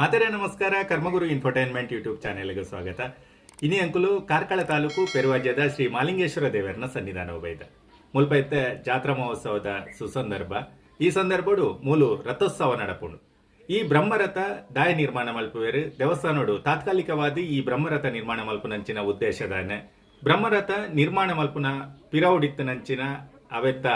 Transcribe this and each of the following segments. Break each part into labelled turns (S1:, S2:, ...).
S1: ಮಾತೆರೆ, ನಮಸ್ಕಾರ. ಕರ್ಮಗುರು infotainment YouTube ಚಾನೆಲ್ಗೆ ಸ್ವಾಗತ. ಇನಿ ಅಂಕುಲು ಕಾರ್ಕಳ ತಾಲೂಕು ಪೆರುವಾಜ್ಯದ ಶ್ರೀ ಮಾಲಿಂಗೇಶ್ವರ ದೇವರನ್ನ ಸನ್ನಿಧಾನ ಬೈದ ಮುಲ್ಪೈತೆ ಜಾತ್ರಾ ಮಹೋತ್ಸವದ ಸುಸಂದರ್ಭ. ಈ ಸಂದರ್ಭಡು ಮೂಲು ರಥೋತ್ಸವ ನಡಪುಂಡು. ಈ ಬ್ರಹ್ಮರಥ ದಾಯ ನಿರ್ಮಾಣ ಮಲ್ಪುವೆರು. ದೇವಸ್ಥಾನಡು ತಾತ್ಕಾಲಿಕವಾದಿ ಈ ಬ್ರಹ್ಮರಥ ನಿರ್ಮಾಣ ಮಲ್ಪುನಂಚಿನ ಉದ್ದೇಶದಾನೆ. ಬ್ರಹ್ಮರಥ ನಿರ್ಮಾಣ ಮಲ್ಪುನ ಪಿರವುಡಿತ್ತನಂಚಿನ ಅವೆತ್ತ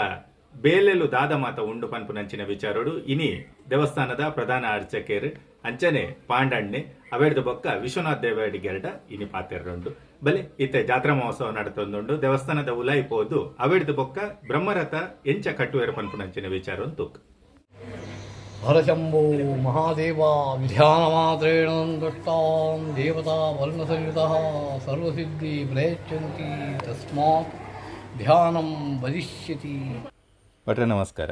S1: ಬೇಲೆಲು ದಾದ ಮಾತ ಉಂಡು ಪನ್ಪುನಂಚಿನ ವಿಚಾರಡು. ಇನಿ ದೇವಸ್ಥಾನದ ಪ್ರಧಾನ ಅರ್ಚಕೇರು ಅಂಚನೆ ಪಾಂಡಣ್ಣೆ ಅವೆಡ್ದು ಬೊಕ್ಕ ವಿಶ್ವನಾಥ್ ದೇವಡಿಗೆರಡ ಇನಿ ಪಾತೆರೊಂಡು ಬಲೆ ಇತ್ತೆ ಜಾತ್ರಾ ಮಹೋತ್ಸವ ನಡತೊಂದುಂಡು ದೇವಸ್ಥಾನದ ಉಲಾಯಿ ಪೋದು ಅವೆಡ್ದು ಬೊಕ್ಕ ಬ್ರಹ್ಮರಥ ಎಂಚ ಕಟ್ಟುವೆರ ಪನ್ಪುನಂಚಿನ ವಿಚಾರ ತೂಕ್.
S2: ಹರಶಂಭೋ ಮಹಾದೇವ ಧ್ಯಾನಮಾತ್ರೇಣ ದುಷ್ಟಾಂ ದೇವತಾ ವರ್ಣಸಂಯುತಃ ಸರ್ವಸಿದ್ಧಿ ಪ್ರಯಚ್ಛಂತಿ ತಸ್ಮಾತ್ ಧ್ಯಾನಂ ವದಿಷ್ಯತಿ
S1: ಭಟ್ರೆ ನಮಸ್ಕಾರ.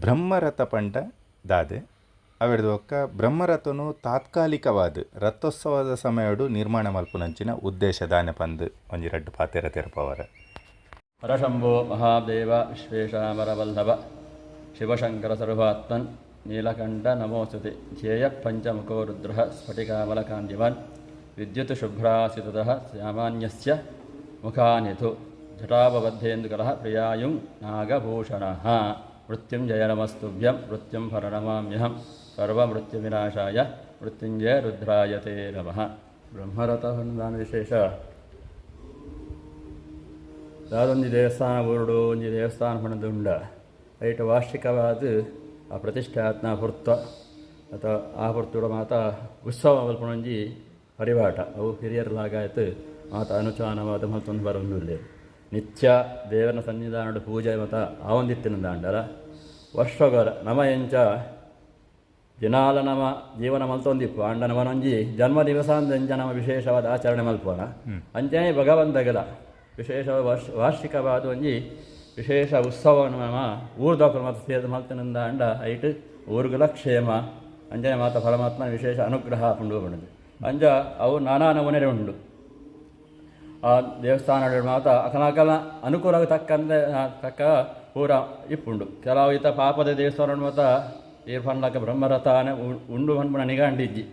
S1: ಬ್ರಹ್ಮರಥ ಪಂಡ ದಾದೆ ಅವೆಡ್ದು ಒಕ್ಕ ಬ್ರಹ್ಮರಥನು ತಾತ್ಕಾಲಿಕವಾದ. ರಥೋತ್ಸವದ ಸಮಯಡು ನಿರ್ಮಾಣ ಮಲ್ಪುನಂಚಿನ ಉದ್ದೇಶ ದಾನೆ ಪಂದು ಒಂಜಿ ರಡ್ಡು ಪಾತೆರ ತೆರಪವರ.
S3: ಪರಶಂಭೋ ಮಹಾದೇವ ವಿಶ್ವೇಶಾಮರವಲ್ಲಭ. ಶಿವಶಂಕರ ಸರ್ವಾತ್ಮನ್ ನೀಲಕಂಠ ನಮೋಸ್ತುತಿ. ಧ್ಯೇಯ ಪಂಚಮುಖೋ ರುದ್ರ ಸ್ಫಟಿಕಾಮಲಕಾಂತಿವನ್. ವಿದ್ಯುತ್ ಶುಭ್ರಾಸಿತಃ ಸಾಮಾನ್ಯಸ್ಯ ಮುಖಾನಿತು ಜಟಾಬಬದ್ಧೇಂದುಕಲಃ ಪ್ರಿಯಾಯುಂ ನಾಗಭೂಷಣ. ಮೃತ್ಯುಂಜಯ ನಮಸ್ತುಭ್ಯಂ ಮೃತ್ಯುಂ ಹರಣಮಾಮ್ಯಹಂ ಸರ್ವಮೃತ್ಯುವಿನಾಶಾಯ ಮೃತ್ಯುಂಜಯ ರುದ್ರಾಯತೆ ನಮಃ. ಬ್ರಹ್ಮರಥ ಅನುದಾನ ವಿಶೇಷ ಯಾವುದೊಂದು ದೇವಸ್ಥಾನ ಹೊರಡು ಒಂದು ದೇವಸ್ಥಾನ ಪಣದುಂಡ ಐಟ ವಾರ್ಷಿಕವಾದ ಆ ಪ್ರತಿಷ್ಠಾತ್ನ ಪುರ್ತ ಅಥವಾ ಆ ಪುರ್ತುಡ ಮಾತ ಉತ್ಸವ ಮಲ್ಪಣೊಂಜಿ ಪರಿವಾಟ ಅವು ಹಿರಿಯರ್ಲಾಗಾಯ್ತು ಮಾತ ಅನುಚಾನವಾದ ಮತ್ತೊಂದು ಬರೊಂದುಲ್ಲೆ ನಿತ್ಯ ದೇವನ ಸನ್ನಿಧಾನದ ಪೂಜೆ ಮತ ಆವಂದಿತ್ತಿನ ದಾಂಡಲ. ವರ್ಷಗೊರ ನಮ ದಿನಾಲ ನಮ ಜೀವನ ಮಲ್ತೊಂದಿಪ್ಪು ಅಂಡ ನಮನೊಂಜಿ ಜನ್ಮ ದಿವಸ ಅಂದಂಚ ನಮ್ಮ ವಿಶೇಷವಾದ ಆಚರಣೆ ಮಲ್ಪೋಣ ಅಂಚನೆ ಭಗವಂತಗಲ, ವಿಶೇಷ ವಾರ್ಷ, ವಾರ್ಷಿಕವಾದ ಒಂಜಿ ವಿಶೇಷ ಉತ್ಸವವನ್ನು ನಮ್ಮ ಊರ್ದೋಕರು ಮತ್ತು ಸೇರಿದ ಮಲ್ತನಿಂದ ಅಂಡ ಐಟ್ ಊರುಗಲ ಕ್ಷೇಮ. ಅಂಜನೆ ಮಾತ ಪರಮಾತ್ಮ ವಿಶೇಷ ಅನುಗ್ರಹ ಪುಂಡು ಬಣ್ಣದು ಅಂಜ ಅವು ನಾನಾ ನಮೂನೆ ಉಂಡು. ಆ ದೇವಸ್ಥಾನ ಮಾತ ಅಕನಕಲ ಅನುಕೂಲ ತಕ್ಕಂತೆ ತಕ್ಕ ಪೂರ ಇಪ್ಪುಂಡು. ಕೆಲವು ಈತ ಪಾಪದ ದೇವಸ್ಥಾನ ಮಾತ ಈ ಪಂಡಕ ಬ್ರಹ್ಮರಥಾನ ಉಂಡು ಪಂಪಣ ನಿಗಾಂಡಿಜ್ಜಿ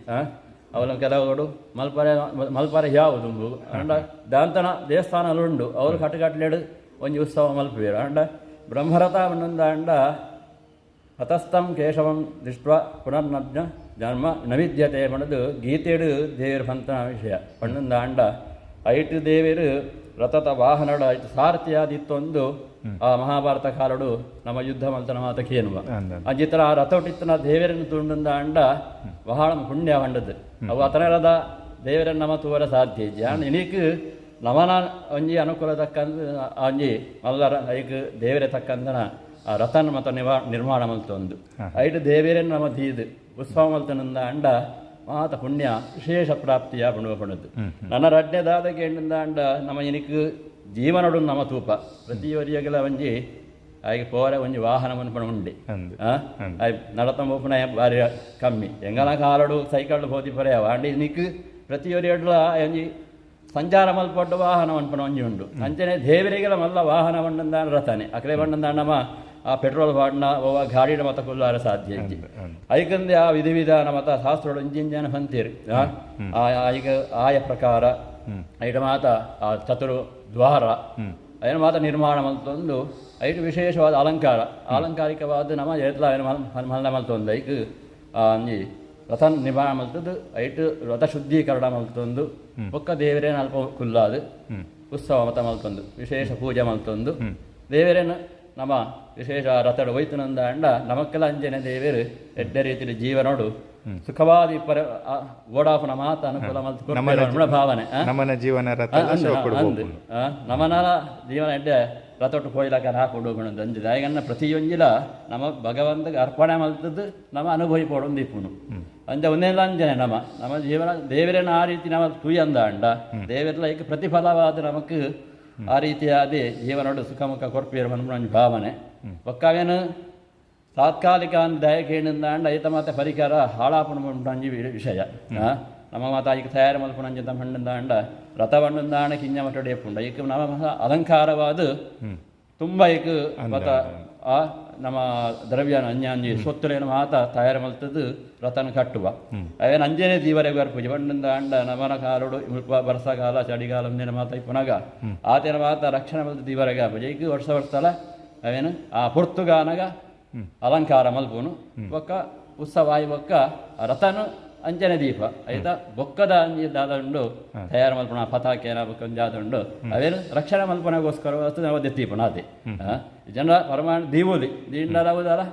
S3: ಅವಲ ಕೆಲವರು ಮಲ್ಪರೆ ಮಲ್ಪರೆ ಯಾವುದು ಅಂಡ ದಾಂತನ ದೇವಸ್ಥಾನಲುಂಡು ಅವರು ಕಟ್ಟುಕಟ್ಲೆಡು ಒಂಜಿ ಉತ್ಸವ ಮಲ್ಪುವೇರು. ಅಂಡ ಬ್ರಹ್ಮರಥ ಅನ್ನೊಂದು ಅಂಡ ಹತಸ್ಥಂ ಕೇಶವಂ ದೃಷ್ಟ ಪುನರ್ನಜ್ಞ ಜನ್ಮ ನವಿದ್ಯತೆ ಮಣದು ಗೀತೆಡು ದೇವರು ಪಂತನ ವಿಷಯ. ಪಣ್ಣಂದ ಅಂಡ, ಐಟು ದೇವರು ರಥದ ವಾಹನಡ ಐಟು ಸಾರಥಿಯಾದಿತ್ತೊಂದು ಆ ಮಹಾಭಾರತ ಕಾಲಡು ನಮ್ಮ ಯುದ್ಧ ಮಲ್ತನ ಮಾತ ಕೇನುವ ಅಂಜಿತರ ಆ ರಥ ದೇವರನ್ನ ತುಂಡಂದ ಅಂಡ ಬಹಳ ಪುಣ್ಯ ಹೊಂಡದ್ದು. ಅವು ಅತನರದ ದೇವರನ್ನ ನಮ್ಮ ತೂವರ ಸಾಧ್ಯ ಜಾನ್ ಇನಿಕ್ ನಮನ ಒಂಜಿ ಅನುಕೂಲ ತಕ್ಕಂದು ಒಂಜಿ ಮಲ್ಲರ ಐಕ್ ದೇವರೇ ತಕ್ಕಂದನ ಆ ರಥನ ಮತ ನಿವಾ ನಿರ್ಮಾಣ ಮಲ್ತೊಂದು. ಐಟ್ ದೇವೇರನ್ನು ನಮ್ಮ ತೀದು ಉತ್ಸವ ಮಲ್ತನಂದ ಅಂಡ ಮಾತ ಪುಣ್ಯ ವಿಶೇಷ ಪ್ರಾಪ್ತಿಯ ಪುಣ್ಯ ಪಣದು ನನ್ನ ರಡ್ನೆದಾದ ಕೇಂದ್ರಿಂದ ಅಂಡ ನಮ್ಮ ಇನಿಕ್ ಜೀವನಡು ನಮ್ಮ ತೂಪ ಪ್ರತಿಯೊರಿಯಗಲ ಒಂಜಿ ಆಯ್ಕೆ ಪೋರ ಒಂಜಿ ವಾಹನ ಮನ್ಪಣ ಉಂಡೆ
S1: ಅಂದು.
S3: ಆ? ಆಯ್ ನಡತ ಮೋಪನ ಬಾರಿ ಕಮ್ಮಿ ಎಂಗಲ ಕಾಲಡು ಸೈಕಲ್ ಹೋದಿ ಪರೆಯವ ಅಂಡಿ ನಿಕ್ ಪ್ರತಿಯೊರಿಯಡ್ಲ ಒಂಜಿ ಸಂಚಾರ ಮಲ್ಪಡ್ಡ ವಾಹನ ಅನ್ಪಣ ಒಂಜಿ ಉಂಡು ಅಂಚನೆ ದೇವರಿಗೆಲ ಮಲ್ಲ ವಾಹನ ಬಣ್ಣದ ರಥನೆ ಅಕಲೆ ಬಣ್ಣದ ನಮ್ಮ ಆ ಪೆಟ್ರೋಲ್ ಬಾಡ್ನ ಓವ ಗಾಡಿನ ಮತ ಕೊಲ್ಲಾರ ಸಾಧ್ಯ ಇಜ್ಜಿ ಐಕಂದೆ ಆ ವಿಧಿ ವಿಧಾನ ಮತ ಶಾಸ್ತ್ರೋಡು ಇಂಜಿಂಜನ ಹೊಂತೀರಿ ಆ? ಆ ಈಗ ಆಯ ಪ್ರಕಾರ ಐಟ ಮಾತ ಆ ಚತುರು ದ್ವಾರ. ಅಯ್ಯನ ಮಾತ ನಿರ್ಮಾಣ ಮಲ್ತೊಂದು ಐಟು ವಿಶೇಷವಾದ ಅಲಂಕಾರ. ಅಲಂಕಾರಿಕವಾದ ನಮ್ಮ ಏತ್ಲ ಮಲ್ಲ ಮಲ್ತೊಂದು ಐಕ್ ಒಂಜಿ ರಥ ನಿರ್ಮಾಣ ಮಲ್ತದ್ದು ಐಟು ರಥ ಶುದ್ಧೀಕರಣ ಮಲ್ತೊಂದು ಒಕ್ಕ ದೇವರೇ ಅಲ್ಪ ಕುಲ್ಲಾದು. ಉತ್ಸವ ಮತ ಮಲ್ತೊಂದು ವಿಶೇಷ ಪೂಜೆ ಮಲ್ತೊಂದು ದೇವರೇನ ನಮ್ಮ ವಿಶೇಷ ರಥಡು ಒಯ್ತುನಂದ ಅಂಡ. ನಮಕ್ಕೆಲ್ಲ ಅಂಜನೆ ದೇವರು. ಎಡ್ಡೆ ರೀತಿಯಲ್ಲಿ ಜೀವನೋಡು ಸುಖವಾದಿ ಪರ ಓಡಾಫ್ ಓಡಾಪನ ಮಾತ ಅನುಕೂಲ ಮಲ್ತು ಭಾವನೆ
S1: ನಮನ ಜೀವನ ರಥ
S3: ಅಂದ್ ಅಂದ್. ನಮನಲ ಜೀವನ ಎಡ್ಡೆ ರಥೊಟ್ಟು ಕೊಯ್ಲಕ ಹಾಕೊಂಡು ಹೋಗೋಣ ಅಂಜಿದ ಈಗ ಪ್ರತಿಯೊಂಜಿಲ ನಮ್ಮ ಭಗವಂತಗೆ ಅರ್ಪಣೆ ಮಲ್ತದ್ದು ನಮ್ಮ ಅನುಭವಿ ಪಡೊಂದು ಇಪ್ಪುನು ಅಂಜ ಒಂದೇಲ್ಲ ಅಂಜನೆ ನಮ ನಮ್ಮ ಜೀವನ ದೇವರೇನ ಆ ರೀತಿ ನಮ್ಮ ತುಯ್ಯಂದ ಅಂಡ. ದೇವರೆಲ್ಲ ಈಗ ಪ್ರತಿಫಲವಾದ ನಮಕ್ ಆ ರೀತಿಯಾದ ಜೀವನೋಡು ಸುಖಮುಖ ಕೊರ್ಪೇರು ಮನ್ಮನ ಭಾವನೆ. ಒಕ್ಕಾವೇನು ತಾತ್ಕಾಲಿಕ ದಯಕೇಣಿಂದ ಅಂಡ ಐತ ಮಾತೆ ಪರಿಕರ ಹಾಳಾಪಣ ಉಂಟಂಜಿ ವಿಷಯ ಆ? ನಮ್ಮ ಮಾತ ಈಗ ತಯಾರು ಮಲ್ಪುಣಂಜಿತ ಮಣ್ಣಿಂದ ಅಂಡ ರಥವಣ್ಣಂದ ಆಣ ಕಿಂಜ ಮಟ್ಟಡೆ ಪುಂಡ ಈಗ ನಮ್ಮ ಅಲಂಕಾರವಾದ ತುಂಬ ಈಗ ಮತ ಆ ನಮ್ಮ ದ್ರವ್ಯನ ಅಂಜಿ ಸೊತ್ತುಲೇನು ಮಾತ ತಯಾರು ಮಲ್ತದ್ದು ರಥನ ಕಟ್ಟುವ ಅವೇನು ಅಂಜನೆ ದೀವರೆಗೆ ಬರ್ಪೂಜೆ ಬಣ್ಣದ ಅಂಡ ನಮನ ಕಾಲೋಡು ಮುಲ್ಪ ಬರ್ಸಕಾಲ ಚಳಿಗಾಲ ಮುಂದಿನ ಮಾತ ಇಪ್ಪನಾಗ ಆತನ ಮಾತ ರಕ್ಷಣೆ ಮಲ್ತ ದೀವರೆಗೆ ಆಪೂಜೆ ಈಗ ವರ್ಷ ವರ್ಷಲ ಅವೇನು ಆ ಪುರ್ತುಗಾನಗ ಅಲಂಕಾರ ಮಲ್ಪುನು ಬೊಕ್ಕ ಉತ್ಸವಾಯಿ ಬೊಕ್ಕ ರಥನು ಅಂಜನೆ ದೀಪ. ಐತ ಬೊಕ್ಕದ ಅಂಜಿ ದಾದ ಉಂಡು ತಯಾರು ಮಲ್ಪನ ಪತಾಕೆನ ಬೊಕ್ಕ ಒಂದು ಜಾತ ಉಂಡು ಅವೇನು ರಕ್ಷಣೆ ಮಲ್ಪನೆಗೋಸ್ಕರ ವಸ್ತು ನಾವು ದೆತ್ತೀಪನ ಅದೇ ಜನರ ಪರಮಾಣ ದೀವುಲಿ ದೀಂಡಲಾವುದಲ್ಲ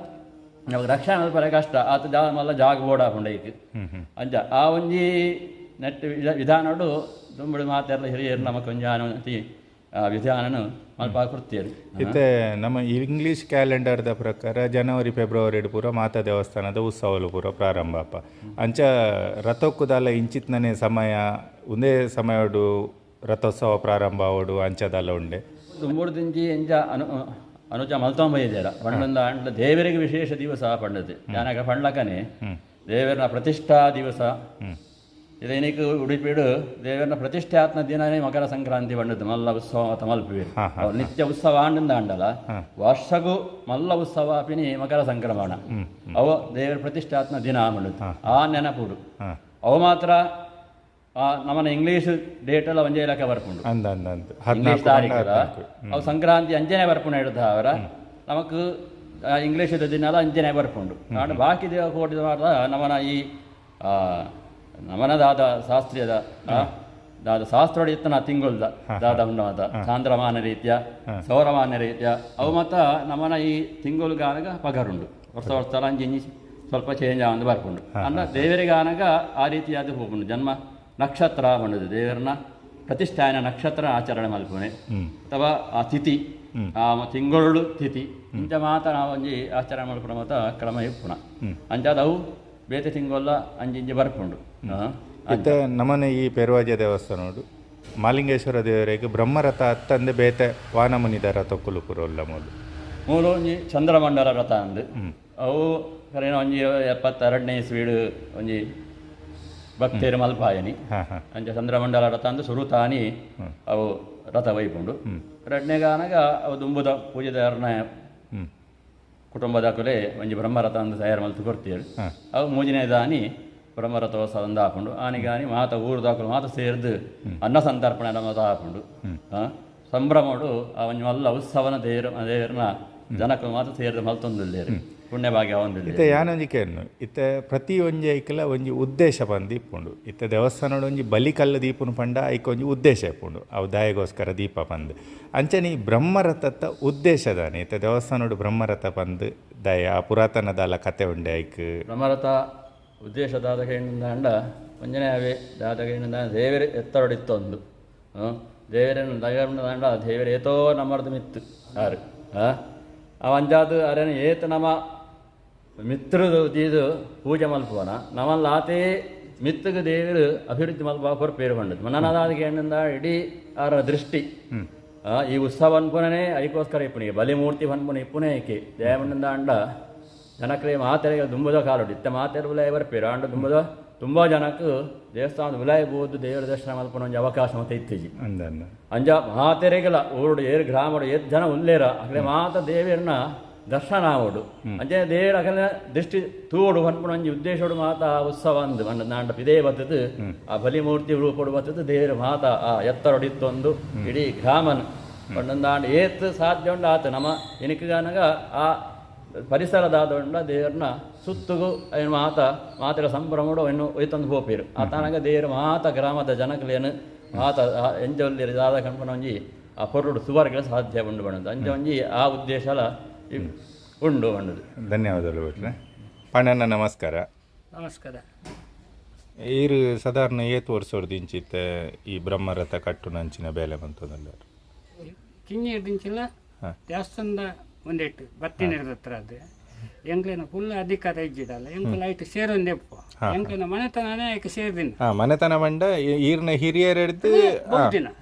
S3: ನಮಗೆ ರಕ್ಷಣೆ ಮಲ್ಪನೆ ಕಷ್ಟ. ಆತ ಜಾಗ ಮಲ್ಲ ಜಾಗ ಓಡಾಕೊಂಡ ಈಗ ಅಂಜ ಆ ಒಂಜಿ ನೆಟ್ ವಿಧ- ವಿಧಾನಡು ದುಂಬುಡು ಮಾತೆಲ್ಲ ಹಿರಿಯರು ನಮಗೆ ಕೊಂಜ ಆ ವಿಧಾನನು ಮಲ್ಪ ಕೊಡ್ತೀರಿ
S1: ಇತ್ತೆ ನಮ್ಮ ಇಂಗ್ಲಿಷ್ ಕ್ಯಾಲೆಂಡರ್ದ ಪ್ರಕಾರ ಜನವರಿ ಫೆಬ್ರವರಿ ಪೂರ ಮಾತಾ ದೇವಸ್ಥಾನದ ಉತ್ಸವಲು ಪೂರ ಪ್ರಾರಂಭ ಅಪ್ಪ. ಅಂಚ ರಥಕ್ಕುದಲ್ಲ ಇಂಚಿತ್ನನೆ ಸಮಯ ಒಂದೇ ಸಮಯಡು ರಥೋತ್ಸವ ಪ್ರಾರಂಭ ಆವಡು ಅಂಚದಲ್ಲ ಉಂಡೆ.
S3: ಮೂರು ದಿಂಜಿ ಎಂಜ ಅನು ಅನುಜ ಮಲ್ತೊಂಬೈದೇರ ಪಂಡಂದ ಅಂಡ ದೇವರಿಗೆ ವಿಶೇಷ ದಿವಸ ಪಂಡದೆ ಜನಕ ಪಂಡ್ಲಕನೆ ದೇವರ ಪ್ರತಿಷ್ಠಾ ದಿವಸ. ಇದೇನಿಗೆ ಉಡುಪಿಡು ದೇವರನ ಪ್ರತಿಷ್ಠಾತ್ಮ ದಿನನೇ ಮಕರ ಸಂಕ್ರಾಂತಿ ಬಂದದ್ದು ಮಲ್ಲ ಉತ್ಸವ ಆತ ಮಲ್ಪುವೆ. ಅವ್ರು ನಿತ್ಯ ಉತ್ಸವ ಆಂಡಿಂದ ಆಂಡಲ ವರ್ಷಗೂ ಮಲ್ಲ ಉತ್ಸವ ಮಕರ ಸಂಕ್ರಮಣ. ಅವ ದೇವರ ಪ್ರತಿಷ್ಠಾತ್ನ ದಿನ ಬಂದದ್ದು. ಆ ನೆನಪುಡು. ಅವು ಮಾತ್ರ ಆ ನಮ್ಮನ ಇಂಗ್ಲೀಷ್ ಡೇಟ್ ಎಲ್ಲ ಒಂದೇ ಇಲಾಖೆ ಬರ್ಕೊಂಡು ಇಂಗ್ಲೀಷ್
S1: ಹದಿನಾಲ್ಕು
S3: ಅವು ಸಂಕ್ರಾಂತಿ ಅಂಜನೆ ಬರ್ಕೊಂಡು ಹಿಡಿದ ಅವರ. ನಮಕ್ ಇಂಗ್ಲೀಷ್ ದಿನ ಅಂಜನೆ ಬರ್ಪುಂಡು. ನಾನು ಬಾಕಿ ದೇವ ಕೋಟಿದ ನಮನ ಈ ಆ, ನಮನ ದಾದ ಶಾಸ್ತ್ರೀಯದ ದಾದ ಶಾಸ್ತ್ರೋಡಿ ಇತ್ತನ ತಿಂಗುಳ್ದ ದಾದ ಉಂಡವಾದ ಚಾಂದ್ರಮಾನ ರೀತಿಯ ಸೌರಮಾನ ರೀತಿಯ ಅವು ಮತ್ತ ನಮನ ಈ ತಿಂಗುಳು ಗಾನಗ ಪಗರುಂಡು. ವರ್ಷ ವರ್ಷ ಅಂಜಿ ಸ್ವಲ್ಪ ಚೇಂಜ್ ಆವಂದು ಬರ್ಕೊಂಡು ಅಂದ ದೇವರಿಗಾನಗ ಆ ರೀತಿಯಾದ ಹೋಗುಂಡು ಜನ್ಮ ನಕ್ಷತ್ರ ಬಂದದ್ದು ದೇವರನ್ನ ಪ್ರತಿಷ್ಠಾನ ನಕ್ಷತ್ರ ಆಚರಣೆ ಮಲ್ಪುನೆ ಅಥವಾ ಆ ತಿಥಿ ಆ ತಿಂಗಳು ತಿಥಿ. ಇಂಚ ಮಾತ ನಾವು ಒಂಜಿ ಆಚರಣೆ ಮಾಡ್ಕೊಂಡು ಮಾತ ಕ್ರಮ ಇಪ್ಪುನ ಅಂಚಾದ ಅವು ಬೇತೆ ತಿಂಗೊಲ್ಲ ಅಂಜಿ ಬರ್ಕೊಂಡು.
S1: ಮತ್ತೆ ನಮ್ಮನೆ ಈ ಪೆರುವಾಜ ನೋಡು. ಮಾಲಿಂಗೇಶ್ವರ ದೇವರಿಗೆ ಬ್ರಹ್ಮರಥ ಅತ್ತಂದೆ ಬೇತೆ ವಾನಮುನಿದ ರಥ ಕುಲುಪುರಲ್ಲ ಮೂಲು.
S3: ಮೂಲು ಒಂಜಿ ಚಂದ್ರಮಂಡಲ ರಥ ಅಂದು. ಅವು ಕರೆನ ಒಂಜಿ ಎಪ್ಪತ್ತೆರಡನೇ ಸ್ವೀಡು ಒಂಜಿ ಭಕ್ತೇರು ಮಲ್ಪಾಯನಿ. ಅಂಚ ಚಂದ್ರಮಂಡಲ ರಥ ಅಂದು ಸುರುತಾನಿ ಅವು ರಥ ವೈಪುಂಡು ಎರಡನೇ ಗಾನಗ ಅವು ದುಂಬುದ ಪೂಜೆದಾರನ
S1: ಹ್ಮ್
S3: ಕುಟುಂಬದ ಕುಲೆ ಒಂಜಿ ಬ್ರಹ್ಮರಥ ಅಂದು ತಯಾರು ಮಲ್ತು ಕೊಡ್ತೀರಿ ಅವು ಮೂಜನೇ ದಾನಿ ಬ್ರಹ್ಮರಥೋತ್ಸವ ಅಂದು ಹಾಕೊಂಡು ಆನಿಗಾನಿ ಮಾತ ಊರ್ದಾಕಲು ಮಾತ ಸೇರ್ದು ಅನ್ನ ಸಂತರ್ಪಣೆ ಮಾತ ಹಾಕೊಂಡು ಸಂಭ್ರಮಡು ಆ ಒಂಜಿ ಮಲ್ಲ ಉತ್ಸವನ ದೇವ್ರ ದೇವರನ್ನ ಜನಕ್ಕೆ ಮಾತ ಸೇರಿದ ಮಲ್ತೊಂದಿಲ್ಲೇರಿ. ಪುಣ್ಯ ಭಾಗ್ಯ ಹೊಂದಿಲ್ಲ
S1: ಇತ್ತೆ ಪ್ರತಿ ಒಂಜಿ ಐಕಲ ಒಂಜಿ ಉದ್ದೇಶ ಬಂದು ಇಪ್ಪುಂಡು ಇತ್ತೆ ದೇವಸ್ಥಾನಡು ಒಂಜಿ ಬಲಿಕಲ್ಲು ದೀಪುನ ಪಂಡ ಐಕ ಒಂಜಿ ಉದ್ದೇಶ ಇಪ್ಪುಂಡು. ಅವು ದಾಯಗೋಸ್ಕರ ದೀಪ ಪಂದ್. ಅಂಚನೆ ಈ ಉದ್ದೇಶ ದಾನೆ ಇತ್ತೆ ದೇವಸ್ಥಾನಡು ಬ್ರಹ್ಮರಥ ಪಂದ್ ದಯ ಆ ಪುರಾತನದಲ್ಲ ಕತೆ ಉಂಡೆ ಐಕ್.
S3: ಬ್ರಹ್ಮರಥ ಉದ್ದೇಶ ದಾದಗೆಯಿಂದ ಅಂಡ ಒಂಜನೇ ಅವೇ ಹೆಣ್ಣಿಂದ ದೇವರೇ ಎತ್ತರಡಿತ್ತೊಂದು. ದೇವರನ್ನು ದಯವಿಂದ ದಾಂಡ ದೇವರ ಏತೋ ನಮ್ಮರ್ದು ಮಿತ್ತು. ಆರು ಆ ಅವ ಅಂಜಾದು ಏತ ನಮ್ಮ ಮಿತ್ರದು ಇದು ಪೂಜೆ ಮಲ್ಪುವನ ನಮ್ಮಲ್ಲಿ ಆತೇ ಮಿತ್ತಗ ದೇವರು ಅಭಿವೃದ್ಧಿ ಮಲ್ಪ ಪೇರು ಬಂಡದ್ದು ಮನನದಾದಿಗೆ ಹೆಣ್ಣಿಂದ ಇಡೀ ಅವರ ದೃಷ್ಟಿ. ಈ ಉತ್ಸವ ಅನ್ಪುನೇ ಐಕೋಸ್ಕರ ಇಪ್ಪುನಿಗೆ ಬಲಿಮೂರ್ತಿ ಅನ್ಪುನ ಇಪ್ಪುನೇ ಐಕೆ ದೇವಣ್ಣಿಂದ ಅಂಡ ಜನಕ್ಕೆ ಮಾತೆರೆಗೆ ದುಂಬದ ಕಾಲುಡು ಇತ್ತ ಮಾತೆರ ವಿಲಯ ಬರ್ಪೇರು ಅಂಡ ದುಂಬದ ತುಂಬ ಜನಕ್ಕೆ ದೇವಸ್ಥಾನದ ವಿಲಯ ಬೋದು ದೇವರ ದರ್ಶನ ಮಲ್ಪನ ಒಂದು ಅವಕಾಶ ಮತ್ತೆ ಇತ್ತೀಜಿ
S1: ಅಂಜಾ
S3: ಅಂಜ ಮಾತೆರೆಗಲ ಊರುಡು ಏರು ಗ್ರಾಮಡು ಏರು ಜನ ಉಲ್ಲೇರ. ಅಕಲೆ ಮಾತ ದೇವಿಯರ್ನ ಅಂಜೆ ದೇವರ ಅಕಲೆ ದೃಷ್ಟಿ ತೂಡು ಅನ್ಪುಣ ಒಂಜಿ ಉದ್ದೇಶಡು ಮಾತ ಆ ಉತ್ಸವ ಅಂದು ಅಂಡ ನಾಂಡ ಪಿದೇ ಬತ್ತದು ಆ ಬಲಿಮೂರ್ತಿ ರೂಪಡು ಬತ್ತದು ದೇವರ ಮಾತ ಆ ಎತ್ತರೊಡಿತ್ತೊಂದು ಇಡೀ ಗ್ರಾಮನ. ಒಂದೊಂದಾಂಡ ಏತ್ ಸಾಧ್ಯ ಉಂಡು ಆತ ನಮ ಎನಿಕಗಾನಗ ಆ ಪರಿಸರದಾದೊಂಡ ದೇವರನ್ನ ಸುತ್ತುಗು ಏನು ಮಾತ ಮಾತಿರ ಸಂಭ್ರಮಡು ಇನ್ನು ಒಯ್ತೊಂದು ಹೋಪಿರು. ಆತನಾಗ ದೇವರ ಮಾತ ಗ್ರಾಮದ ಜನಕಲೇನು ಮಾತ ಎಂಜೊಲ್ಲಿ ದಾದ ಕಣ್ಪನ ಒಂಜಿ ಆ ಪೊರುಡು ಸುವರ್ಗಳ ಸಾಧ್ಯ ಉಂಡು ಬಣ್ಣದು ಅಂಜ ಒಂಜಿ ಆ ಉದ್ದೇಶಲ ಉಂಡು ಉಂಡು.
S1: ಧನ್ಯವಾದಗಳು ಬಿಟ್ರೆ ಪಣ್ಣನ ನಮಸ್ಕಾರ.
S4: ನಮಸ್ಕಾರ.
S1: ಈರು ಸಾಧಾರಣ ಏತು ವರ್ಷದ ಇಂಚಿತ್ತೆ ಈ ಬ್ರಹ್ಮರಥ ಕಟ್ಟು ನಂಚಿನ ಬೇಲೆ ಬಂತದಲ್ಲ
S4: ಕಿಂಗ್ ದಿಂಚಿಲ್ಲ
S1: ಹಾ.
S4: ದೇವಸ್ಥಾನದ ಒಂದೆಟ್ಟು ಬತ್ತಿನ ಹತ್ರ ಅದು. ಎಂಕ್ಲೇನ ಫುಲ್ ಅಧಿಕಾರ ಇಜ್ಜಿಡಲ್ಲ ಎಂಕ್ಲ ಐಟ್ ಸೇರೊಂದು ಎಪ್ಪು ಎಂಕ್ಲೇನ ಮನೆತನನೇ ಆಯ್ಕೆ ಸೇರ್ದಿನ
S1: ಮನೆತನ ಮಂಡ ಈರ್ನ ಹಿರಿಯರ್ ಹಿಡ್ದು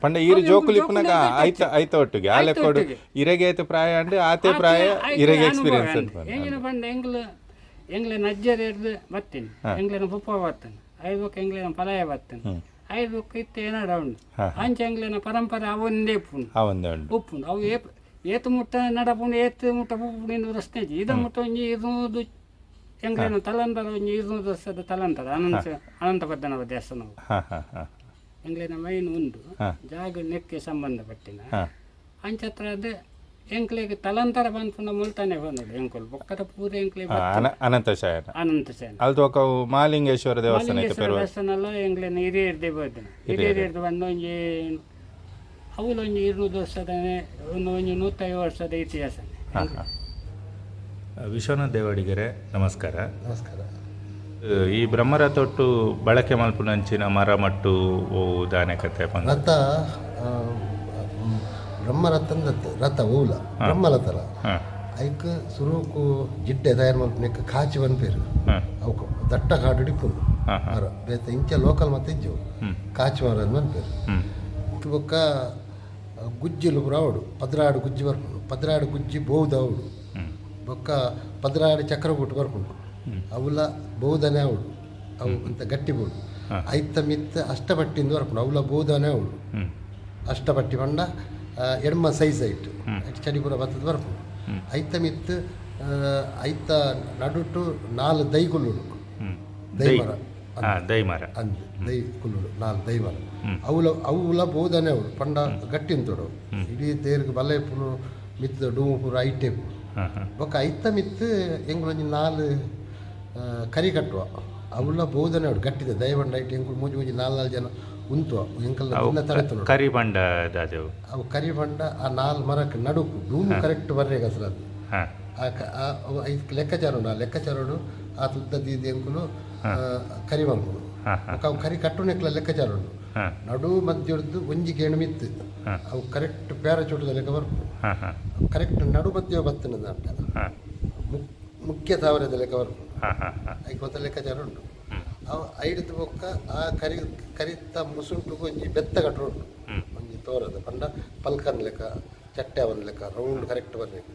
S1: ಪಂಡ ಈರ್ ಜೋಕುಲಿಪ್ಪನಾಗ ಆಯ್ತ ಆಯ್ತ. ಒಟ್ಟಿಗೆ. ಆಲೆ ಕೊಡು. ಇರೆಗೆ ಪ್ರಾಯ ಅಂಡ್ ಆತೆ ಪ್ರಾಯ ಇರೆಗೆ ಎಕ್ಸ್ಪೀರಿಯನ್ಸ್ ಅಂತ.
S4: ಎಂಗಿನ ಬಂದ. ಎಂಗ್ಲ ಎಂಗ್ಲೇನ ಅಜ್ಜರ್ ಹಿಡ್ದು ಬರ್ತೀನಿ. ಎಂಗ್ಲೇನ ಪುಪ್ಪ ಬತ್ತನು ಐದಕ್ಕೆ ಎಂಗ್ಲೇನ ಪಲಾಯ ಬತ್ತನು ಐದಕ್ಕೆ ಇತ್ತು ಏನಾಡ ಉಂಡು ಅಂಚೆ ಎಂಗ್ಲೆನ ಪರಂಪರೆ ಅವೊಂದೇ
S1: ಉಪ್ಪು
S4: ಉಪ್ಪು ಅವು ಏತು ಮುಟ್ಟ ನಡಪುಂಡು ಏತು ಮುಟ್ಟ ಪುಪ್ಪುಡಿಂದು ರಸ್ತೆ ಇದ. ಮುಟ್ಟ ಒಂಜಿ ಇರುವುದು ಎಂಗ್ರೇನ ತಲಂತರ ಒಂಜಿ ಇರುವುದು ವರ್ಷದ ತಲಂತರ ಅನಂತ ಅನಂತ ದೇವಸ್ಥಾನವು
S1: ಹಾ ಹಾ
S4: ಎಂಗ್ಲೇನ ಮೈನ್ ಉಂಡು. ಜಾಗ ನೆಕ್ಕೆ ಸಂಬಂಧಪಟ್ಟಿನ. ಅಂಚತ್ರ ಅದೇ ಎಂಕ್ಲೆಗೆ ತಲಂತರ ಬಂತು ಮುಲ್ತಾನೆ ಬಂದಳು ಎಂಕುಲು. ಬೊಕ್ಕದ ಪೂರ ಎಂಕ್ಲೆ
S1: ಹಾ, ಅನ- ಅನಂತ ಶಯನ.
S4: ಅನಂತ ಸೇನ
S1: ಅಲ್ದು ಒಕ್ಕ ಮಾಲಿಂಗೇಶ್ವರ ದೇವಸ್ಥಾನ
S4: ದೇವಸ್ಥಾನ ದೇವಸ್ಥಾನ ಎಂಗ್ಲೇನ ಹಿರಿಯರ್ದೆ ಬೋದಿನ ಹಿರಿಯರ್ದು ಬಂದು ಒಂಜಿ ಒಂಜಿ ಇರುನೂರು ವರ್ಷದ ಒಂದು ಒಂದು ನೂತೈದು ವರ್ಷದ ಇತಿಹಾಸ.
S1: ಹಾ ಹಾ. ವಿಶ್ವನಾಥ್ ದೇವಡಿಗೆರೆ ನಮಸ್ಕಾರ.
S5: ನಮಸ್ಕಾರ.
S1: ಈ ಬ್ರಹ್ಮರ ತೊಟ್ಟು ಬಳಕೆ ಮಲ್ಪುನಂಚಿನ ಮರ ಮಟ್ಟು ಓ ದಾನೆ ಕತೆ ಪಂಗ
S5: ರಥ ಬ್ರಹ್ಮರಥ ಬ್ರಹ್ಮರಥನ್ ರಥ ರಥ ಬ್ರಹ್ಮರಥಲ
S1: ಹಾ.
S5: ಐಕ್ ಸುರುಕು ಜಿಡ್ಡೆ ತಯಾರು ಮಾಡ್ಕೊಳಕ ಕಾಚಿ ಒಂದು ಪೇರು.
S1: ಹಾ.
S5: ಅವಕ್ಕೆ ದಟ್ಟ ಕಾಡು
S1: ಹಾ.
S5: ಮರ. ಬೇತ ಇಂಚ ಲೋಕಲ್ ಮತ್ತೆ ಇಜ್ಜವು
S1: ಹ್ಮ್.
S5: ಕಾಚಿ ಮರ ಅಂತ ಪೇರು.
S1: ಹ್ಮ್.
S5: ಬೊಕ್ಕ ಗುಜ್ಜಿಲು ಪುರ ಅವಡು ಪದ್ರಾಡು ಗುಜ್ಜಿ ಬರ್ಪುಂಡು ಪದ್ರಾಡು ಗುಜ್ಜಿ ಬೋವ್ದು
S1: ಅವಳು.
S5: ಬೊಕ್ಕ ಪದ್ರಾಡು ಚಕ್ರಕೂಟ ಬರ್ಪುಂಡು ಅವುಲ ಬೋಧನೆ ಅವಳು ಅವು ಅಂತ ಗಟ್ಟಿ ಬೋಡು ಐತ ಮಿತ್ತ ಅಷ್ಟಪಟ್ಟಿಂದ ಬರ್ಪುಂಡು ಅವುಲ ಬೋಧನೆ
S1: ಅವಳು.
S5: ಅಷ್ಟಪಟ್ಟಿ ಬಂಡ ಎಡ್ಮ ಸೈಜ್ ಐಟ್. ಚಡಿಪುರ ಬತ್ತದ ಬರ್ಕೊಂಡು. ಐತ ಮಿತ್ತ ಐತ ನಡುಟು ನಾಲ್ ದೈಗುಳ್ಳು ಕುಲ್ಲುಡು ದೈ
S1: ದೈ.
S5: ಮರ
S1: ಹಾ ದೈ
S5: ಅಂದ್ ದೈ ಕುಲ್ಲುಡು ನಾಲ್ ದೈವ ಅವುಲ ಅವುಲ ಬೋಧನೆ ಅವಳು ಪಂಡ ಗಟ್ಟಿ ಉಂತುಡು ಇಡೀ ತೇರ್ಗೆ ಬಲೆ ಪುಲು ಮಿತ್ ಡೂಮು ಪೂರ ಐಟೆ ಪುರು ಬೊಕ್ಕ ಐತ ಮಿತ್ ಎಂಗುಳೊಂಜಿ ನಾಲ್ ಕರಿ ಕಟ್ಟುವ ಅವುಲ ಬೋಧನೆ ಅವಡು ಗಟ್ಟಿದೆ. ದಯವಂಡ ಐಟ್ ಎಂಗುಳು ಮೂಜಿ ಮೂಜಿ ನಾಲ್ ನಾಲ್ ಜನ ಉಂತು ಎಂಕಲ್ಲ
S1: ಅವು ಕರಿ ಬಂಡ ದಾದೆವು
S5: ಅವು. ಕರಿ ಬಂಡ ಆ ನಾಲ್ ಮರಕ್ಕೆ ನಡುಕು. ಡೂಮು ಕರೆಕ್ಟ್ ಬರ್ರೇಗ ಅಸಲು ಆ ಅವು ಲೆಕ್ಕಾಚಾರ ಉಂಡು ಆ ಲೆಕ್ಕಾಚಾರ ಆ ತುದ್ದ ದೀದಿ ಎಂಕುಲು ಆ, ಕರಿ ಮಲ್ಪುಡು
S1: ಹಾ,
S5: ಅವು ಕರಿ ಕಟ್ಟುನೆಕ್ಲ ಲೆಕ್ಕಾಚಾರ ಉಂಡು ನಡು ಮಧ್ಯದ್ದು ಒಂಜಿ ಗೇಣು ಮಿತ್ತು. ಅವು ಕರೆಕ್ಟ್ ಪ್ಯಾರಚೂಟದ ಲೆಕ್ಕ
S1: ಹಾ
S5: ಕರೆಕ್ಟ್ ನಡು ಮಧ್ಯ ಬತ್ತನದ ಮುಖ್ಯ ತಾವರದ ಲೆಕ್ಕ
S1: ಹಾ
S5: ಐದು ಗೊತ್ತ ಲೆಕ್ಕಾಚಾರ ಉಂಟು ಅವು ಐಡಿದ ಬೊಕ್ಕ ಆ ಕರಿ ಕರಿತ ಮುಸುಂಟು ಒಂಜಿ ಬೆತ್ತ ಕಟ್ಟರು ಉಂಟು ಒಂಜಿ ತೋರದ ಪಂಡ ಪಲ್ಕನ್ ಲೆಕ್ಕ ಚಟ್ಟೆ ಅವನ ಲೆಕ್ಕ ರೌಂಡ್ ಕರೆಕ್ಟ್ ಬರ್ಬೇಕು.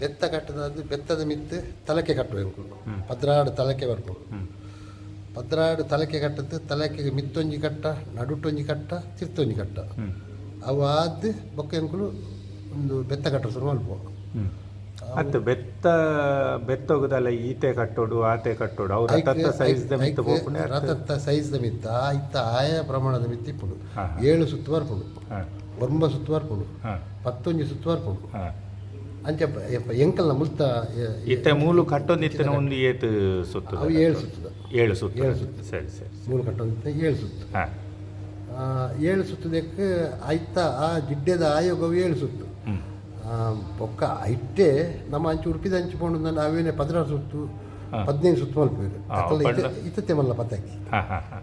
S5: ಬೆತ್ತ ಕಟ್ಟದ ಬೆತ್ತದ ಮಿತ್ತು ತಲಕೆ ಕಟ್ಟಬೇಕು ಪದ್ರಾಡು ತಲಕೆ ಬರ್ಬೋದು ಪದ್ರಾಡು ತಲೆಕೆ ಕಟ್ಟದ್ದು ತಲೆಕೆ ಮಿತ್ತೊಂಜಿ ಕಟ್ಟ ನಡುಟೊಂಜಿ ಕಟ್ಟ ತಿರ್ತೊಂಜಿ ಕಟ್ಟ. ಅವು ಆದ ಬೊಕ್ಕ ಎಂಕುಲು ಒಂದು ಬೆತ್ತ ಕಟ್ಟ ಶುರು ಮಲ್ಪ
S1: ಹ್ಮ್. ಅತ್ತು ಬೆತ್ತ ಬೆತ್ತೋಗುದಲ್ಲ ಈತೆ ಕಟ್ಟೋಡು ಆತೆ ಕಟ್ಟೋಡು ಅವ್ರ ಸೈಜ್ ಮಿತ್ತ
S5: ರಥತ್ತ ಸೈಜ್ ಮಿತ್ತ ಇತ್ತ ಆಯಾ ಪ್ರಮಾಣದ ಮಿತ್ತ ಇಪ್ಪುಡು ಏಳು ಸುತ್ತು
S1: ಪುಡು
S5: ಒಂಬ ಸುತ್ತು ಬರ್ಪುಡು
S1: ಹಾ.
S5: ಪತ್ತೊಂಜಿ ಸುತ್ತು ಬರ್ಪುಡು
S1: ಹಾ.
S5: ಅಂಚೆ ಎಂಕಲ್ನ ಮುಲ್ತ
S1: ಇತ್ತೆ ಮೂಲು ಕಟ್ಟೊಂದಿತ್ತಿನ ಒಂದು ಏತು ಸುತ್ತು
S5: ಅವು ಏಳು ಸುತ್ತದ.
S1: ಏಳು ಸುತ್ತ
S5: ಏಳು ಸುತ್ತು.
S1: ಸರಿ ಸರಿ
S5: ಮೂಲು ಕಟ್ಟೊಂದಿತ್ತ ಏಳು ಸುತ್ತು
S1: ಹಾ.
S5: ಆ, ಏಳು ಸುತ್ತದಕ್ಕೆ ಆಯ್ತ ಆ ಜಿಡ್ಡೆದ ಆಯೋಗವು ಏಳು ಸುತ್ತು. ಬೊಕ್ಕ ಐಟ್ಟೆ ನಮ್ಮ ಅಂಚು ಉಡುಪಿದ ಅಂಚು ಪೋಂಡು ನಾನು ಅವೇನೆ ಪದಿನಾರು ಸುತ್ತು ಹದಿನೈದು ಸುತ್ತು ಮಲ್ಪೇರು
S1: ಪಂಡ-
S5: ಇತ್ತತೆ ಮಲ್ಲ ಪತಾಕಿ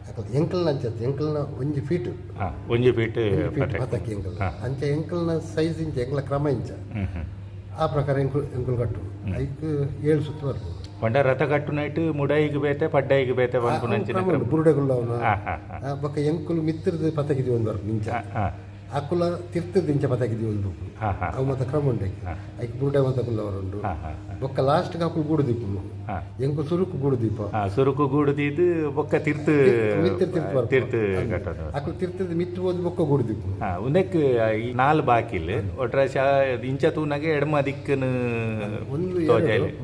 S5: ಯಾಕಂದ್ರೆ ಎಂಕಲ್ನ ಅಂಚತ್ತೆ ಎಂಕಲ್ನ ಒಂಜಿ ಫೀಟ್.
S1: ಹಾ ಒಂಜಿ ಫೀಟ್
S5: ಪತಾಕಿ ಎಂಕಲ್. ಅಂಚ ಎಂಕಲ್ನ ಸೈಜ್ ಇಂಚ ಎಂಕಲ ಕ್ರಮ ಇಂಚ. ಆ ಪ್ರಕಾರ ಎಂಕುಲ್ ಎಂಕುಲ್ ಕಟ್ಟು ಐಕ್ ಏಳು ಸುತ್ತು ಬರ್ಬೋದು
S1: ಪಂಡ ರಥ ಕಟ್ಟು ನೈಟ್ ಮುಡಾಯಿಗೆ ಬೇತೆ ಪಡ್ಡಾಯಿಗೆ ಬೇತೆ ಬಂದ್ಪುನಂಚಿನ
S5: ಕ್ರಮ ಉಂಟು ಬುರುಡೆಗುಲ್ಲ ಅವನು
S1: ಹಾ ಹಾ ಹಾ
S5: ಆ, ಬೊಕ್ಕ ಎಂಕುಲು ಮಿತ್ರದ ಪತಾಕಿದಿ ಒಂದು ಬರ್ಬೋದು ಇಂಚ
S1: ಹಾ ಹಾ
S5: ಅಕುಲ ತಿರ್ತದ ಇಂಚ ಪತಾಕಿದಿ ಒಂದು
S1: ಹಾ ಹಾ
S5: ಅವು ಮತ್ತೆ ಕ್ರಮ ಉಂಟು ಐಕ್ ಬುರುಡೆ ಮತ್ತೆ ಕುಲ್ಲವರುಂಡು
S1: ಹಾ ಹಾ
S5: ಬೊಕ್ಕ ಲಾಸ್ಟ್ ಅಕುಲ್ ಗೂಡು ದೀಪ
S1: ಹಾ.
S5: ಎಂಕು ಸುರುಕು ಗೂಡು ದೀಪ
S1: ಹಾ ಸುರುಕು ಗೂಡುದಿದ್ದು ಬೊಕ್ಕ ತಿರ್ತು
S5: ತಿರ್ತು ಅಕುಲ್ ತಿರ್ತದ ಮಿತ್ತು ಹೋದ್ ಬೊಕ್ಕ ಗೂಡು ದೀಪ
S1: ಹಾ ಉಂದಕ್ ಈ ನಾಲ್ ಬಾಕಿಲ್ ಒಟ್ರ ಶಾ ಇಂಚ ತೂನಗೆ ಎಡಮ ದಿಕ್ಕನ
S5: ಒಂದು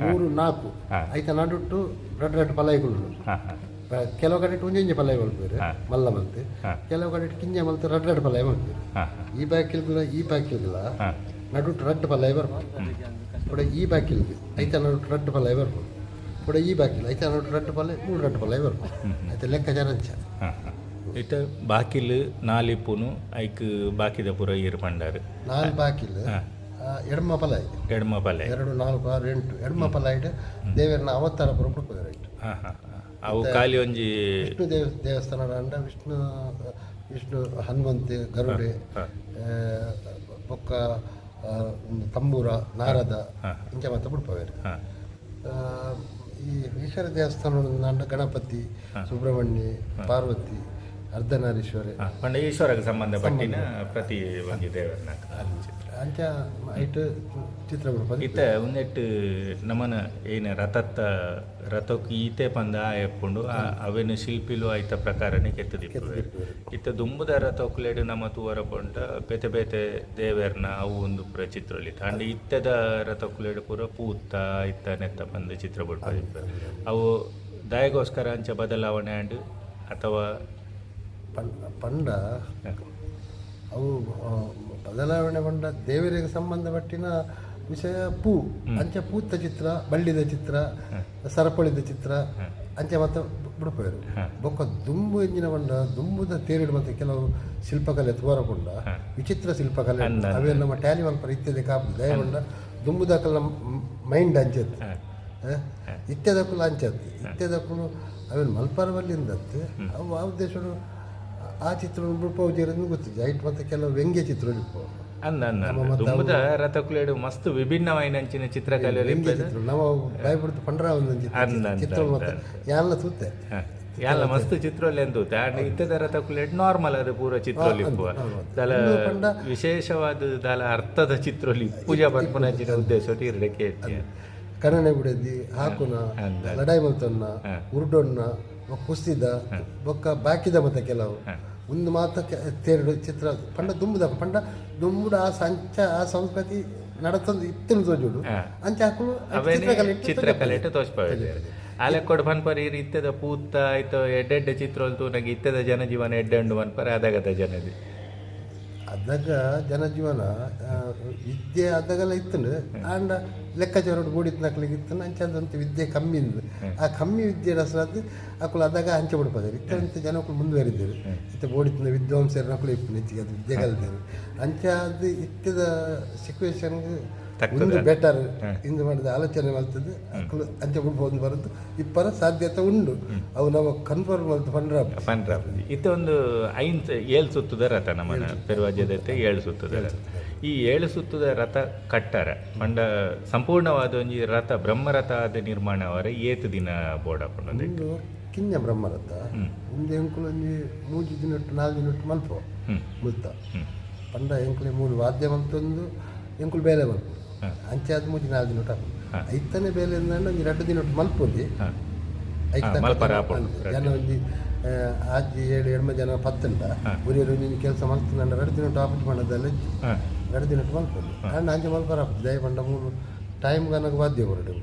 S5: ಮೂರು ನಾಲ್ಕು.
S1: ಹಾ.
S5: ಐತ ನಡುಟ್ಟು ರೆಡ್ ರೆಡ್ ಪಲಾಯಿಗಳು
S1: ಹಾ ಹಾ.
S5: ಕೆಲವು ಕಡೆ ಒಂಜೊಂಜಿ ಪಲಾಯಿ ಮಲ್ಪೇರು
S1: ಹಾ.
S5: ಮಲ್ಲ ಮಲ್ತೆ. ಕೆಲವು ಕಡೆ ಕಿಂಜ ಮಲ್ತೆ ರಡ್ ರಡ್ ಪಲಾಯಿ ಮಲ್ಪೇರು
S1: ಹಾ
S5: ಈ ಬಾಕಿಲ್ಗಳ ಈ ಬಾಕಿಲ್ಲ
S1: ಹಾ.
S5: ನಡುಟ್ಟು ರಡ್ ಪಲಾಯಿ ಬರ್ಬೋದು ಕೂಡ ಈ ಬಾಕಿಲ್ಗೆ ಐತ ನಡುಟ್ ರಡ್ ಪಲ್ಯ ಬರ್ಬೋದು ಕೂಡ ಈ ಬಾಕಿಲ್ ಐತ ನಡುಟ್ಟು ರಡ್ ಪಲ್ಯ ಮೂರು ರಡ್ ಪಲ್ಯ ಬರ್ಬೋದು ಐತೆ ಲೆಕ್ಕ ಅಂಚ
S1: ಹಾ ಇತ್ತ ಬಾಕಿಲ್ ನಾಲಿಪ್ಪುನು ಐಕ್ ಬಾಕಿದ ಪುರ ಇರ್ ಪಂಡಾರು.
S5: ನಾಲ್ ಬಾಕಿಲ್ ಎಡಮ ಪಲಾಯ್
S1: ಎಡಮ ಪಲಾಯ್.
S5: ಎರಡು ನಾಲ್ಕು ಆರು ಎಂಟು. ಎಡಮ ಪಲಾಯ್ ದೇವರನ್ನ ಅವತಾರ ಪುರ ಕೊಡ್ಬೋದು ರೈಟ್
S1: ಹಾ ಹಾ. ಅವು ಖಾಲಿ ಒಂಜಿ
S5: ವಿಷ್ಣು ದೇವ ದೇವಸ್ಥಾನ ಅಂಡ ವಿಷ್ಣು ವಿಷ್ಣು ಹನುಮಂತೆ ಗರುಡೆ ಬೊಕ್ಕ ತಂಬೂರ ನಾರದ ಇಂಚ ಮಾತ ಬಿಡ್ಪವೇರು
S1: ಹಾ.
S5: ಆ, ಈ ಈಶ್ವರ ದೇವಸ್ಥಾನ ಅಂಡ ಗಣಪತಿ ಸುಬ್ರಹ್ಮಣ್ಯ ಪಾರ್ವತಿ ಅರ್ಧನಾರೀಶ್ವರಿ.
S1: ಈಶ್ವರಕ್ಕೆ ಸಂಬಂಧಪಟ್ಟಿನ ಪ್ರತಿ ಒಂದು ದೇವರನ್ನ
S5: ಚಿತ್ರ ಬಿಡ್ಬೋದು
S1: ಇತ್ತ ಒಂದೆಟ್ಟು ನಮನ ಏನ ರಥತ್ತ ರಥಕ್ಕೆ ಈತೆ ಪಂದ ಎಪ್ಪುಂಡು ಅವೇನು ಶಿಲ್ಪಿಲು ಐತ ಪ್ರಕಾರನೇ ಕೆತ್ತದಿಪ್ಪುವೆ ಇತ್ತ ದುಂಬುದ ರಥೊಕ್ಲೆಡು ನಮ್ಮ ತೂವರ ಪೊಂಡ ಬೇತೆ ಬೇತೆ ದೇವರ್ನ ಅವು ಒಂದು ಪ್ರ ಚಿತ್ರಲಿ ಅಂಡ್ ಇತ್ತದ ರಥೊಕ್ಲೆಡು ಪೂರ ಪೂತ್ತ ಇತ್ತ ನೆತ್ತ ಪಂದ ಚಿತ್ರ ಬಿಡ್ಬೋದು ಅವು ದಯಗೋಸ್ಕರ ಅಂಚ ಬದಲಾವಣೆ ಅಂಡ್ ಅಥವಾ
S5: ಪಂಡ ಅವು ಬದಲಾವಣೆ ಪಂಡ ದೇವರಿಗೆ ಸಂಬಂಧಪಟ್ಟಿನ ವಿಷಯ ಪೂ ಅಂಚ ಪೂತ ಚಿತ್ರ ಬಳ್ಳಿದ ಚಿತ್ರ ಸರಪಳಿದ ಚಿತ್ರ ಅಂಚೆ ಮತ್ತೆ ಬಿಡ್ಪೇರು ಬೊಕ್ಕ ದುಂಬು ಎಂಜಿನ ಬಂಡ ದುಂಬುದ ತೇರಿಡು ಮತ್ತೆ ಕೆಲವು ಶಿಲ್ಪಕಲೆ ತೋರಕೊಂಡ ವಿಚಿತ್ರ ಶಿಲ್ಪಕಲೆ ಅವೇ ನಮ್ಮ ಟ್ಯಾಲಿ ಮಲ್ಪ ಇತ್ಯಾದಿ ಕಾಪು ದಯಗೊಂಡ ದುಂಬುದಾಕಲ್ಲ ಮೈಂಡ್ ಅಂಚತ್. ಇತ್ಯದಕ್ಕೂ ಅಂಚತ್. ಇತ್ಯದಕ್ಕೂ ಅವೇನು ಮಲ್ಪರವಲ್ಲಿಂದತ್ತು ಅವು ಆ ಉದ್ದೇಶಗಳು ಆ ಚಿತ್ರ ಬಿಡ್ಪೋಜಿರೋದು ಗೊತ್ತಿದೆ. ಐಟ್ ಮತ್ತೆ ಕೆಲವು ವ್ಯಂಗ್ಯ ಚಿತ್ರ
S1: ಅನ್ನ ಅನ್ನ ತುಂಬದ ರಥಕುಲೇಡು ಮಸ್ತ್ ವಿಭಿನ್ನವಾಯಿನಂಚಿನ ಚಿತ್ರಕಲೆ
S5: ವ್ಯಂಗ್ಯ ಚಿತ್ರ ನಾವು ಬಾಯ್ ಪಂಡ್ರ ಒಂದು
S1: ಅಂದ,
S5: ಚಿತ್ರ ಮತ್ತೆ ಯಾಲ್ಲ ತೂತೆ
S1: ಎಲ್ಲ ಮಸ್ತ್ ಚಿತ್ರೊಲ್ಲಿ ಎಂದೂತೆ ಇತ್ತ ಇತ್ತದ ರಥಕ್ಲೆಡ್ ನಾರ್ಮಲ್ ಅದು ಪೂರ ಚಿತ್ರೊಲಿ ಇಪ್ಪುವ. ದಲ ವಿಶೇಷವಾದ ದಲ ಅರ್ಥದ ಚಿತ್ರೊಲಿ ಪೂಜಾ ಪರ್ಪನಂಚಿನ ಉದ್ದೇಶ ಕೇಳ್ತೀಯ
S5: ಕನ್ನಡ ಬಿಡದಿ ಹಾಕುನ ಲಡಾಯಿ ಮಲ್ತನ್ನ ಉರುಡೊನ್ನ ಕುಸ್ತಿದ ಬೊಕ್ಕ ಬಾಕಿದ ಮತ್ತೆ ಕೆಲವು. ಒಂದು ಮಾತ ತೇರಡು ಚಿತ್ರ. ಪಂಡ ದುಂಬುದ ಪಂಡ ದುಂಬುಡ ಆ ಸಂಚ ಆ ಸಂಸ್ಕೃತಿ ನಡತೊಂದು ಇತ್ತು ತೋಜುಡು ಅಂಚ ಹಾಕಲು ಚಿತ್ರಕಲೆ ಇಟ್ಟು
S1: ಚಿತ್ರಕಲೆ ಇಟ್ಟು ತೋಚ್ಪಾವೆ ಆಲೆಕ್ಕೊಡ್ ಈ ಇತ್ತದ ಪೂತ ಆಯ್ತು ಎಡ್ಡೆಡ್ಡೆ ಚಿತ್ರೊಲ್ ತೂನಗೆ ಇತ್ತದ ಜನಜೀವನ ಎಡ್ಡೆಂಡು ಬನ್ಪರ್ ಅದಾಗದ ಜನದಿ.
S5: ಅದಾಗ ಜನಜೀವನ ವಿದ್ಯೆ ಅದಾಗೆಲ್ಲ ಇತ್ತು ಆಂಡ ಲೆಕ್ಕಾಚಾರ ಬೋಡಿತ್ ನಕ್ಲಿಗೆ ಇತ್ತು ಅಂತ ವಿದ್ಯೆ ಕಮ್ಮಿ ಆ ಕಮ್ಮಿ ವಿದ್ಯೆ ರಸಾದ ಅಕ್ಕಳು ಅದಾಗ ಹಂಚೆ ಬಿಡ್ಪದಾರೆ ಜನ ಜನಕ್ಕಳು ಮುಂದುವರಿದ್ದೇವೆ ಇತ್ತ ಬೋಡಿತ್ನ ವಿದ್ವಾಂಸರು ನಕಲು ಇಪ್ಪು ನೆಚ್ಚಿಗೆ ಅದು ವಿದ್ಯೆ ಕಲಿತೇವೆ ಅಂಚೆ ಅದು ಇತ್ತದ ಸಿಚುವೇಶನ್ಗೆ ಒಂದು ಬೆಟರ್ ಇಂದು ಮಾಡಿದ ಆಲೋಚನೆ ಮಾಡ್ತದೆ. ಅಕ್ಕಳು ಅಂಚೆ ಬಿಡ್ಬೋದು ಬರೋದು. ಇಪ್ಪರ ಸಾಧ್ಯತೆ ಉಂಡು ಅವು ನಾವು ಕನ್ಫರ್ಮ್ ಮಾಡ್ತು ಪಂಡ್ರ
S1: ಪನ್ರ ಇತ್ತ ಒಂದು ಐನ್ ಏಳು ಸುತ್ತದ ರಥ ನಮ್ಮ ಪೆರುವಾಜ್ಯದ ಏಳು ಸುತ್ತದ ಈ ಏಳು ಸುತ್ತದ ರಥ ಕಟ್ಟಾರ ಪಂಡ ಸಂಪೂರ್ಣವಾದ ಒಂಜಿ ರಥ ಬ್ರಹ್ಮರಥ ಆದ ನಿರ್ಮಾಣ ಅವರ ಏತು ದಿನ ಬೋರ್ಡ್ ಹಾಕೊಂಡು
S5: ಕಿನ್ನ ಕಿಂಜ ಬ್ರಹ್ಮರಥ. ಒಂದು ಎಂಕುಲು ಒಂಜಿ ಮೂಜಿ ದಿನಟ್ಟು ನಾಲ್ಕು ದಿನಟ್ಟು ಮಲ್ಪ ಮುಲ್ತ ಪಂಡ ಎಂಕುಲೆ ಮೂರು ವಾದ್ಯ ಮಲ್ತೊಂದು ಎಂಕುಲು ಬೇಲೆ ಮಲ್ಪ ಅಂಚೆ ಆದ ಮೂಜಿ ನಾಲ್ಕು ದಿನ ಹಾಕೊಂಡು. ಐತನೇ ಬೇಲೆ ಒಂಜಿ ಎರಡು ದಿನಟ್ಟು ಮಲ್ಪೊಂದಿ ಜನ ಒಂಜಿ ಆ, ಆಜಿ ಏಳು ಎಡ್ಮ ಜನ ಪತ್ತಂಡ ಉರಿಯರು ನೀನು ಕೆಲಸ ಮಲ್ತಂಡ ಎರಡು ದಿನ ಟಾಪಿಟ್ ಮಾಡೋದಲ್ಲ ಅಂಡ ಅಂಚೆ ಮಲ್ಪರ ಹಾಪುದು ದಯ ಪಂಡ ಮೂರು ಟೈಮ್ ಗನಗ ವಾದ್ಯ ಹೊರಡು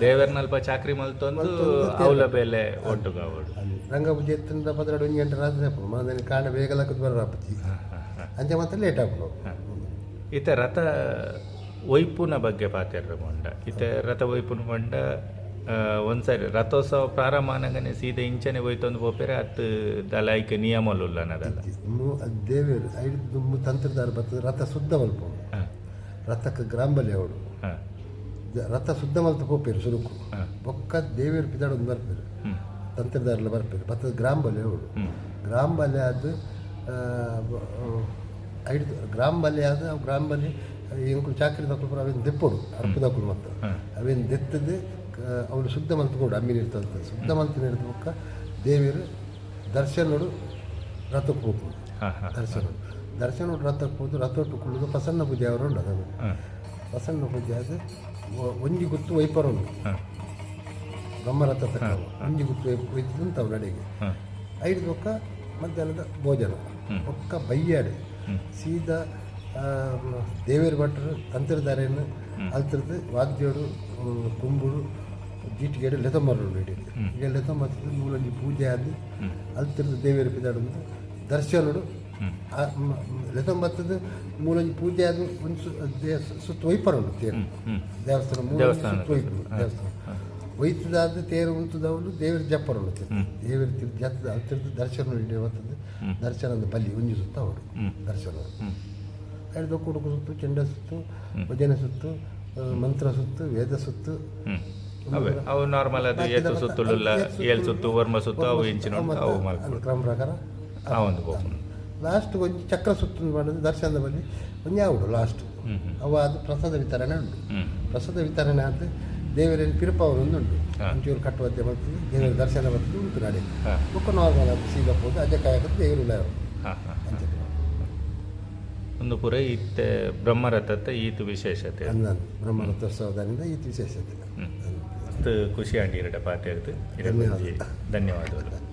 S1: ದೇವರ್ನಲ್ಪ ಚಾಕ್ರಿ ಮಲ್ತೊಂದು ಅವಲ ಬೆಲೆ ಒಟ್ಟುಗಾವಡು
S5: ರಂಗಪೂಜೆ ಎತ್ತಿಂದ ಪದ್ರಾಡು ಒಂದು ಗಂಟೆ ರಾತ್ರಿ ಹಾಪು ಮನೆ ಕಾಣ ಬೇಗ ಲಕ್ಕದ ಬರ ಹಾಪತಿ ಅಂಚೆ ಮತ್ತೆ ಲೇಟ್ ಹಾಪು
S1: ಇತ ರಥ ವೈಪುನ ಬಗ್ಗೆ ಪಾತೆರ್ರ ಮೊಂಡ ಇತ ರಥ ವೈಪುನ ಮೊಂಡ ಆ, ಒಂದ್ಸರಿ ರಥೋತ್ಸವ ಪ್ರಾರಂಭ ಆನಗನೆ ಸೀದ ಇಂಚನೆ ಹೋಯ್ತೊಂದು ಪೋಪೆರೆ ಹತ್ತು ದಲಾಯ್ಕ ನಿಯಮಲುಲ್ಲ ಅನ್ನದಲ್ಲ.
S5: ದೇವೇರು ಐದು ದುಮ್ಮು ತಂತ್ರದಾರ ಬರ್ತದೆ ರಥ ಶುದ್ಧ ಮಲ್ಪ ರಥಕ್ಕೆ ಗ್ರಾಂಬಲಿ ಅವಳು ರಥ ಶುದ್ಧ ಮಲ್ತ ಪೋಪೇರು ಸುರುಕು. ಬೊಕ್ಕ ದೇವೇರು ಪಿದಾಡೊಂದು ಬರ್ಪೇರು ತಂತ್ರದಾರಲ್ಲ ಬರ್ಪೇರು ಬರ್ತದ ಗ್ರಾಂಬಲಿ ಅವಳು ಗ್ರಾಂಬಲಿ ಅದು ಐದು ಗ್ರಾಂಬಲಿ ಆದ ಗ್ರಾಂಬಲಿ ಚಾಕ್ರಿ ಚಾಕರಿ ತಕೊಳ್ತಾರೆ ಅವೇನು ದೆಪ್ಪೋಡು ಅರ್ಪು ತಕೊಳು ಮತ್ತು ಅವೇನು ದೆತ್ತದು ಅವಳು ಶುದ್ಧ ಮಂತ್ರ ಕೂಡ ಅಮ್ಮಿನ ಇರ್ತದೆ ಶುದ್ಧ ಮಂತ್ರ ಹಿಡಿದ ಬೊಕ್ಕ ದೇವಿಯರು ದರ್ಶನೋಡು ರಥಕ್ಕೆ ಹೋಗ್ಬೋದು. ದರ್ಶನ ದರ್ಶನ ರಥಕ್ಕೆ ಹೋದು ರಥ ಕುಳಿದು ಪ್ರಸನ್ನ ಪೂಜೆ ಅವರು ಉಂಟು ಅದನ್ನು ಪ್ರಸನ್ನ ಪೂಜೆ ಆದರೆ ಒಂಜಿ ಗುತ್ತು ವೈಪರ್ ಉಂಟು. ಬ್ರಹ್ಮರಥ ತಕ್ಕ ಒಂಜಿ ಗುತ್ತು ಒಯ್ತಿದ್ದು ಉಂಟು ಅವ್ರ ನಡೆಗೆ ಐದು ಪಕ್ಕ ಮಧ್ಯಾಹ್ನದ ಭೋಜನ. ಪಕ್ಕ ಬಯ್ಯಾಡೆ ಸೀದಾ ದೇವೇರು ಭಟ್ರು ತಂತ್ರಧಾರೆಯನ್ನು ಅಲ್ತಿರ್ದು ವಾದ್ಯೋಡು ಕುಂಬುಡು ಜೀಟಿಗೆಡು ಲೆತಂಬರು ಇಡೀ ಈಗ ಲೆತಂಬರ್ತದೆ ಮೂಲಂಜಿ ಪೂಜೆ ಆದಿ ಅಲ್ತಿರ್ದು ದೇವಿಯರ ಪಿದಾಡೊಂದು ದರ್ಶನಡು ಲೆತಂಬತ್ತದ ಮೂಲಂಜಿ ಪೂಜೆ ಆದ ಒಂದು ಸುತ್ತ ದೇ- ಸುತ್ತು ವೈಪರ್ ಉಂಟು ತೇರು ದೇವಸ್ಥಾನ ವೈಪರು ದೇವಸ್ಥಾನ. ಒಯ್ತದಾದ ತೇರು ಉಂಟದವನು ದೇವರ ಜಪ್ಪರ ಉಳುತ್ತೆ ದೇವರ ತಿರ್ ಜತ್ತದ ಅಲ್ತಿರ್ದು ದರ್ಶನ ಹಿಡಿಯ ಬರ್ತದೆ ದರ್ಶನದ ಬಲಿ ಒಂಜಿ ಸುತ್ತ ಅವರು ದರ್ಶನ. ಎರಡು ಕುಡುಕು ಸುತ್ತು ಚೆಂಡ ಸುತ್ತು ಭಜನೆ ಸುತ್ತು ಮಂತ್ರ ಸುತ್ತು ವೇದ ಸುತ್ತು.
S1: ಅವೇ. ಅವು ನಾರ್ಮಲ್ ಅದು ಏತು ಸುತ್ತುಲುಲ್ಲ ಏಳು ಸುತ್ತು ವರ್ಮ ಸುತ್ತು ಅವು ಇಂಚಿನ ಅವು
S5: ಮಾಡ್ಕೊಂಡು ಕ್ರಮ ಪ್ರಕಾರ?
S1: ಆ ಒಂದು
S5: ಲಾಸ್ಟ್ ಒಂಜಿ ಚಕ್ರ ಸುತ್ತ ಮಾಡೋದು ದರ್ಶನದ ಬಳಿ. ಒಂಜಿ ಯಾವುದು ಲಾಸ್ಟ್ ಅವ ಅದು ಪ್ರಸಾದ ವಿತರಣೆ ಉಂಟು. ಪ್ರಸಾದ ವಿತರಣೆ ಆದ ದೇವರೇನು ಪಿರುಪ ಅವರೊಂದು ಉಂಟು.
S1: ಅಂಚೂರು
S5: ಒಂಚೂರು ಕಟ್ಟುವಂತೆ ಬರ್ತದೆ ದೇವರ ದರ್ಶನ ಬರ್ತದೆ ಉಂಟು
S1: ಹಾ.
S5: ಬುಕ್ಕ ನಾರ್ಮಲ್ ಅದು ಸೀದಾ ಹೋಗಿ ಅಜ್ಜ ಕಾಯಕದ್ದು ದೇವರು ಇಲ್ಲ ಅಂತ
S1: ಒಂದು ಪುರ ಇತ್ತೆ ಬ್ರಹ್ಮರಥ ಈತು ವಿಶೇಷತೆ.
S5: ಬ್ರಹ್ಮರಥೋತ್ಸವದಿಂದ ಈತು ವಿಶೇಷತೆ.
S1: ಖುಷಿ ಆಂಡಿ ಇರಡ ಪಾತೆ ಇರ್ತು
S5: ಧನ್ಯವಾದ.
S1: ಧನ್ಯವಾದಗಳು